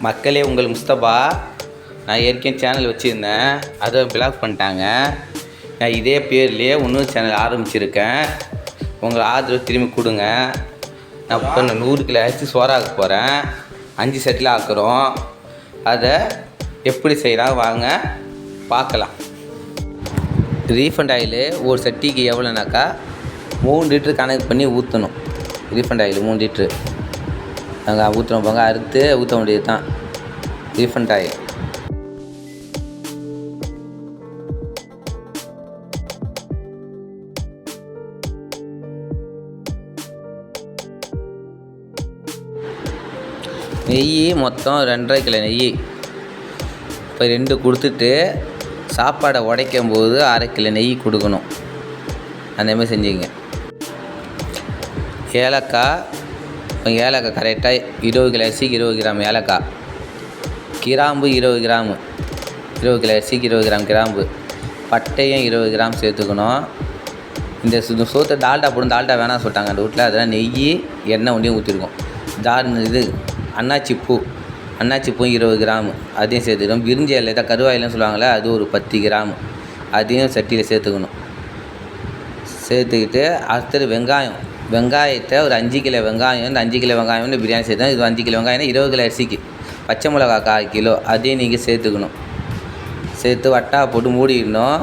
மக்களே உங்கள் முஸ்தபா நான் ஏற்கனவே சேனல் வச்சுருந்தேன். அதை பிளாக் பண்ணிட்டாங்க. நான் இதே பேர்லேயே இன்னொரு சேனல் ஆரம்பிச்சிருக்கேன். உங்கள் ஆதரவு திரும்பி கொடுங்க. நான் இப்போ நூறு கிலோ அரிசி சோறாக்க போகிறேன் அஞ்சு செட்டில் ஆக்குறோம். அதை எப்படி செய்யலாம் வாங்க பார்க்கலாம். ரீஃபண்ட் ஆயில் ஒரு சட்டிக்கு எவ்வளோனாக்கா? மூணு லிட்ரு கணக்கு பண்ணி ஊற்றணும் ரீஃபண்ட் ஆயில் மூணு லிட்ரு நாங்கள் ஊற்றுன போங்க அறுத்து ஊற்ற வேண்டியது தான் ரீஃபண்ட் ஆகி நெய் மொத்தம் ரெண்டரை கிலோ நெய். இப்போ ரெண்டு கொடுத்துட்டு சாப்பாடை உடைக்கும் போது அரை கிலோ நெய் கொடுக்கணும். அந்த மாதிரி செஞ்சுங்க. ஏலக்காய் ஏலக்காய் கரெக்டாக இருபது கிலோ அரிசிக்கு இருபது கிராம் ஏலக்காய். கிராம்பு இருபது கிராமு. இருபது கிலோ அரிசிக்கு இருபது கிராம் கிராம்பு. பட்டையும் இருபது கிராம் சேர்த்துக்கணும். இந்த சு- சோத்தை டால்டா போடும் டால்டா வேணாம் சொல்லிட்டாங்க அந்த வீட்டில் அதெல்லாம் நெய் எண்ணெய் ஒன்றையும் ஊற்றிருக்கோம் தார் இது அன்னாச்சி பூ. அன்னாச்சி பூ இருபது கிராம். அதையும் சேர்த்துக்கணும். விரிஞ்ச இலை தான் கருவாயிலன்னு சொல்லுவாங்களே அது ஒரு பத்து கிராம். அதையும் சட்டியில் சேர்த்துக்கணும். சேர்த்துக்கிட்டு அடுத்தது வெங்காயம். வெங்காயத்தை ஒரு அஞ்சு கிலோ வெங்காயம் இந்த அஞ்சு கிலோ வெங்காயம் வந்து பிரியாணி சேர்த்தோம் இது அஞ்சு கிலோ வெங்காயம் இருபது கிலோ அரிசிக்கு. பச்சை மிளகா கால் கிலோ அதையும் நீங்கள் சேர்த்துக்கணும். சேர்த்து வட்டா போட்டு மூடிடணும்.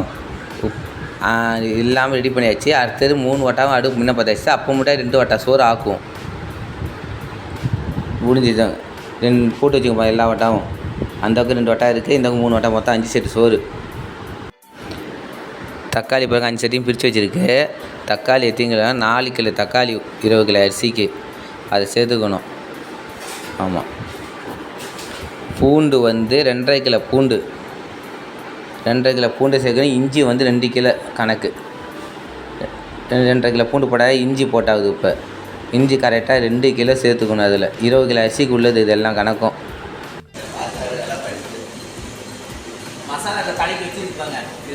இல்லாமல் ரெடி பண்ணியாச்சு. அடுத்தது மூணு வட்டாவும் அடுப்பு முன்ன பார்த்தாச்சு அப்போ மட்டும் ரெண்டு வட்டா சோறு ஆக்கும். முடிஞ்சுதான் ரெண்டு போட்டு வச்சுக்கோப்பா எல்லா வட்டாவும். அந்த பக்கம் ரெண்டு வட்டா இருக்குது இந்த பக்கம் மூணு வட்டா மொத்தம் அஞ்சு செட்டு சோறு. தக்காளி பாருங்க அஞ்சு சட்டியும் பிரித்து வச்சுருக்கு. தக்காளி எத்திங்களா? நாலு கிலோ தக்காளி இருபது கிலோ அரிசிக்கு. அதை சேர்த்துக்கணும். ஆமாம் பூண்டு வந்து ரெண்டரை கிலோ பூண்டு. ரெண்டரை கிலோ பூண்டு சேர்க்கணும். இஞ்சி வந்து ரெண்டு கிலோ கணக்கு. ரெண்டரை கிலோ பூண்டு போட்டால் இஞ்சி போட்டாகுது இப்போ. இஞ்சி கரெக்டாக ரெண்டு கிலோ சேர்த்துக்கணும் அதில். இருபது கிலோ அரிசிக்கு உள்ளது இதெல்லாம் கணக்கும்.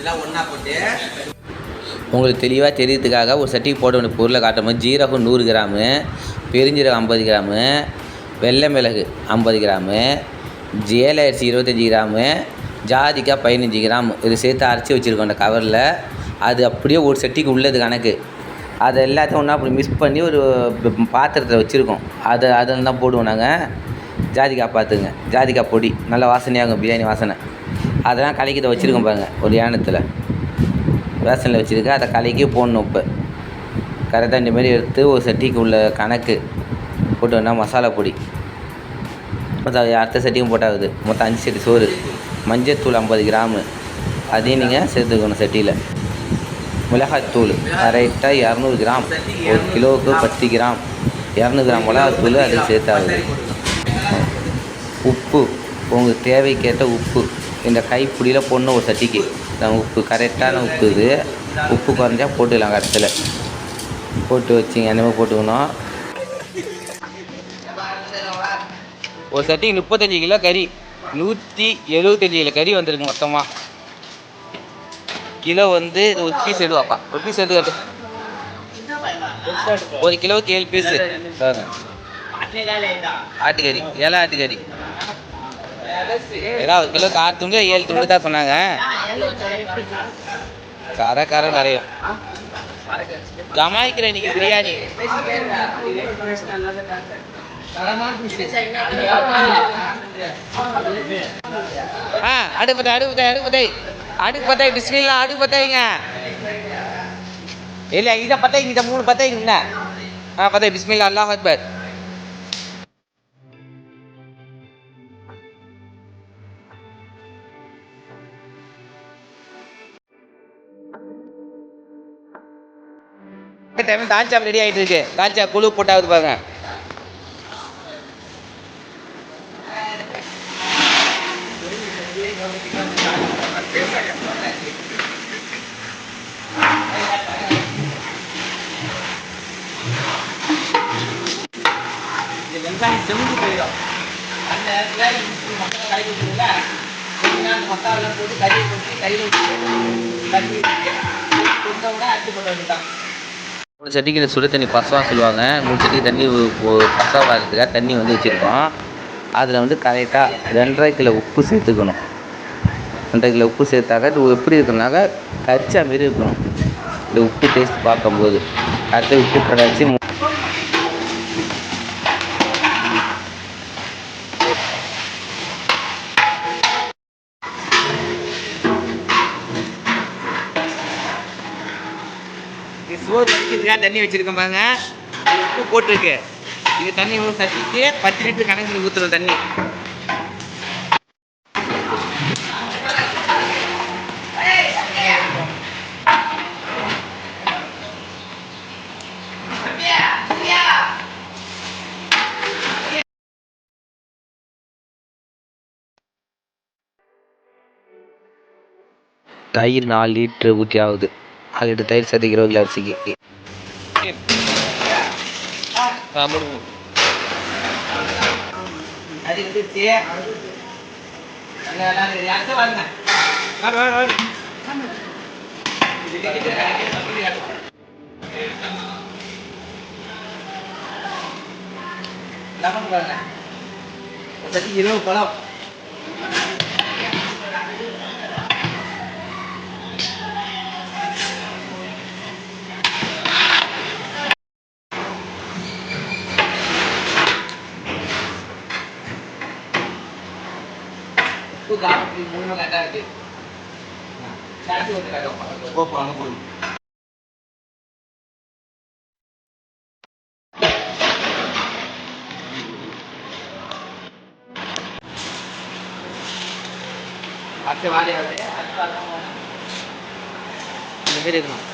எல்லாம் ஒன்றா போட்டு. உங்களுக்கு தெளிவாக தெரியறதுக்காக ஒரு சட்டிக்கு போட வேண்டிய பொருளை காட்டும்போது ஜீரகம் நூறு கிராமு பெருஞ்சீரகம் ஐம்பது கிராமு வெள்ளை மிளகு ஐம்பது கிராமு ஜேல அரிசி இருபத்தஞ்சி கிராமு ஜாதிக்காய் பதினஞ்சு கிராம். இது சேர்த்து அரைச்சி வச்சுருக்கோம் அந்த கவரில் அது அப்படியே ஒரு சட்டிக்கு உள்ளது கணக்கு. அதை எல்லாத்தையும் ஒன்றா அப்படி மிக்ஸ் பண்ணி ஒரு பாத்திரத்தில் வச்சுருக்கோம். அதை அதில் தான் போடுவோம் நாங்கள் ஜாதிக்காய் பார்த்துங்க. ஜாதிக்காய் பொடி. நல்ல வாசனையாகும் பிரியாணி வாசனை. அதெல்லாம் கலக்கிட்ட வச்சுருக்கோம் பாருங்கள் ஒரு ஏனத்தில் ரேஷனில் வச்சுருக்க அதை கலக்கி போடணும் உப்பு. கரெக்டாக இந்த மாதிரி எடுத்து ஒரு சட்டிக்கு உள்ள கணக்கு போட்டு வேணா மசாலா பொடி. மொத்தம் அது அடுத்த சட்டியும் போட்டாகுது. மொத்தம் அஞ்சு சட்டி சோறு. மஞ்சத்தூள் ஐம்பது கிராமு. அதையும் நீங்கள் சேர்த்துக்கணும் சட்டியில். மிளகாய்த்தூள் கரெக்டாக இரநூறு கிராம். ஒரு கிலோவுக்கு பத்து கிராம். இரநூறு கிராம் மிளகாத்தூள் அதுக்கு சேர்த்தாகுது. உப்பு உங்களுக்கு தேவைக்கேற்ற உப்பு. இந்த கைப்பிடியில் போடணும் ஒரு சட்டிக்கு. நம்ம உப்பு கரெக்டான உப்பு இது. உப்பு குறைஞ்சா போட்டுக்கலாம் கடைசியில் போட்டு வச்சிங்க அந்த மாதிரி போட்டுக்கணும். ஒரு சட்டிக்கு முப்பத்தஞ்சு கிலோ கறி. நூற்றி எழுபத்தஞ்சு கிலோ கறி வந்துருக்கு மொத்தமாக கிலோ வந்து ஒரு பீஸ் எடுவாப்பா. ஒரு பீஸ் எடுத்து ஒரு கிலோவுக்கு ஏழு பீஸு ஆட்டுக்கறி. ஏழை ஆட்டுக்கறி. ஏதாவது ஒரு கிலோக்கு ஆறு துண்டு ஏழு துண்டு தான் சொன்னாங்க. கரை கரை நிறைய கமாய்க்கிறேன் இன்னைக்கு பிரியாணி. ஆ அடுப்பத்தை அடுப்பத்தை அடுப்பத்தை. அடுப்பத்தை பிஸ்மில்லா அடுப்பத்தைங்க இல்லை இதை பத்தைங்க இதை மூணு பத்தைங்க ஆ பத்தை பிஸ்மில்லா அல்லாஹ் அக்பர். டைம் தால்ச்சா ரெடி ஆகிட்டு இருக்கு தால்ச்சா குழு போட்டாவது பாருங்க. வெங்காயம் செஞ்சு போயிடும். அந்த நேரத்தில் மசாலா கலக்கி மசாலா போட்டு கறி போட்டு கறி கறி கொடுத்தவங்க அரிசி போட வேண்டியதான் மூணு செடிக்கு இந்த சுடு தண்ணி பசவாக சொல்லுவாங்க. மூணு செடிக்கு தண்ணி பசவாகிறதுக்காக தண்ணி வந்து வச்சுருக்கோம். அதில் வந்து கரெக்டாக ரெண்டரை கிலோ உப்பு சேர்த்துக்கணும். ரெண்டரை கிலோ உப்பு சேர்த்தாக்க இது எப்படி இருக்கணும்னாக்கா கரிச்சா மாரி இருக்கணும். இந்த உப்பு டேஸ்ட் பார்க்கும்போது. அடுத்து உப்பு கரைச்சி சோறு வடிக்கிறதுக்காக தண்ணி வச்சுருக்கேன் பாருங்க. உப்பு போட்டிருக்கு. இது தண்ணி ஒரு பத்து லிட்டர் கணக்கு ஊற்றுறோம் தண்ணி. தயிர் நாலு லிட்ரு ஊற்றி ஆகுது லிட்டர் தயிர் சேர்த்து இருபது கிலோ அரிசிக்கு அது இருபது பழம் உப்பு காப்பி மூணு கரெக்டாக இருக்கு. சாப்பிட்டு வந்து கட்டும் போப்பாங்க போதும். அடுத்த வந்து இந்த மாரி இருக்கணும்.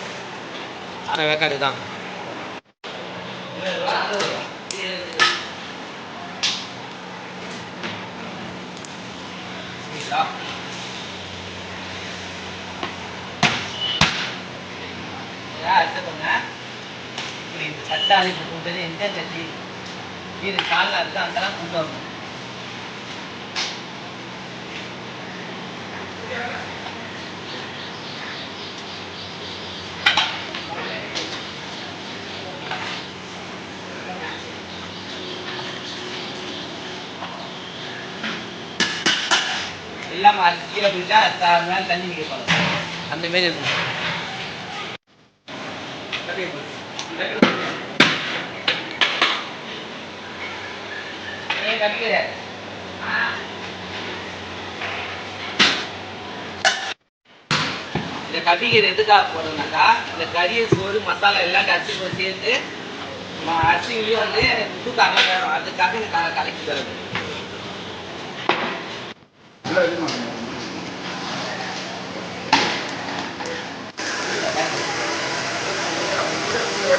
அரை வேக்காடு தான். பார்த்துக்கோங்க இப்படி சட்டாளி கூப்பிட்டது எந்த சட்டி இது காலில் இருக்கு அதெல்லாம் கொண்டு வரணும். எல்லாம் அரிசி கீழே போயிட்டா தண்ணி நிற்க போகலாம் அந்த மாரி இருக்கும் இந்த கட்டிக்கிறது எதுக்காக போடுறோம்னாக்கா இந்த கறியை சோறு மசாலா எல்லாம் கரைச்சி போய் சேர்த்து ம- அரிசிலையும் வந்து காரணம் வேணும் அதுக்காக கலக்கி தருது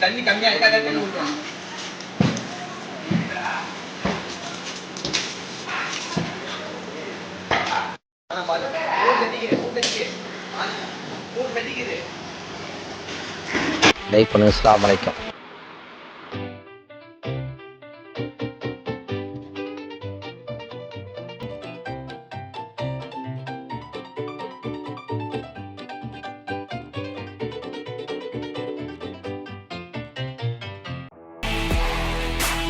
தண்ணி கம்மியா இருக்கா தண்ணி ஊற்றணும் லைக் பண்ணுங்கள் அஸ்ஸலாமு வலைக்கம்